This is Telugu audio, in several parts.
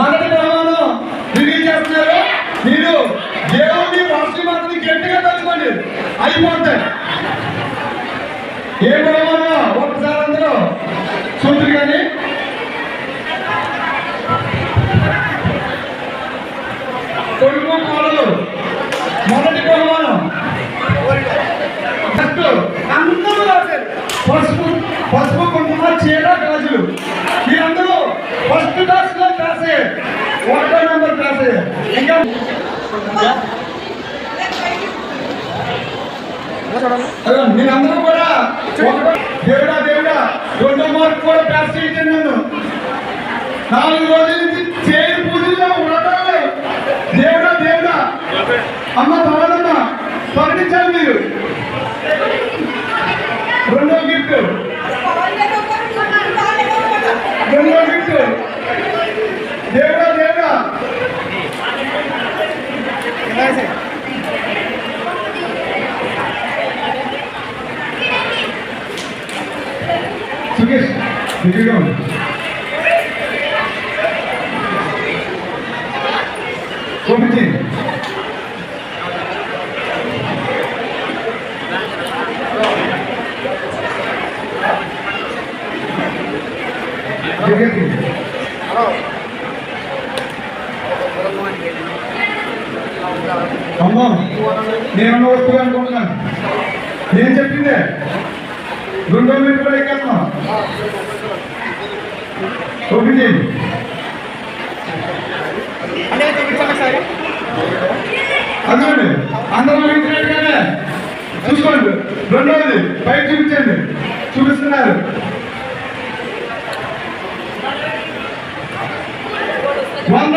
మొదటి బహుమానం రిలీజ్ చేస్తున్నారు. మీరు దేవుడిని వాసుమాతని గట్టిగా తలుచుకోండి. అయిపోతాయి. ఏ బహుమానం ఒక్కసారి అందరూ చూద్దరు కానీ. కొడుకు కోడలు. మొదటి ఫస్ట్ అందరూ పసుపు పసుపు కుంకుమ చీర గాజులు. మీరందరూ ఫస్ట్ మీరందరూ కూడా దేవుడా దేవుడా రెండో మార్పు కూడా పాస్ చేయించండి నన్ను నాలుగు రోజులు సుకేష్ దగ్గరగా ఉంది పంపించేయండి దగ్గరికి అమ్మా నేను వస్తువు అనుకుంటున్నాను నేను చెప్పిందే రెండో మీటర్ పైకి వెళ్తున్నాం ఓపెన్ అందరూ వింటున్నట్టుగానే చూసుకోండి. రెండవది పై చూపించండి. చూపిస్తున్నారు. వంద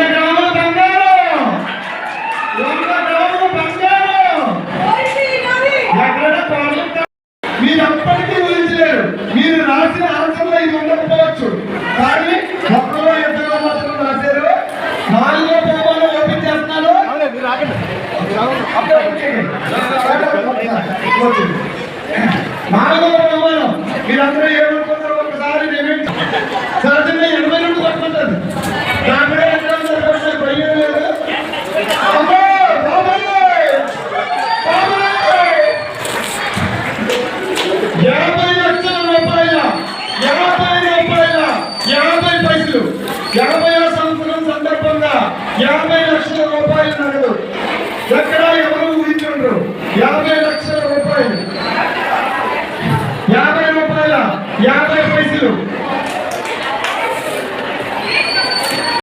అధ్యక్షులు ఎనభై సంవత్సరం సందర్భంగా యాభై లక్షల రూపాయలు నగదు. ఎక్కడ ఎవరు ఊహించండ్రు? యాభై లక్షల రూపాయలు. యాభై రూపాయల యాభై పైసలు.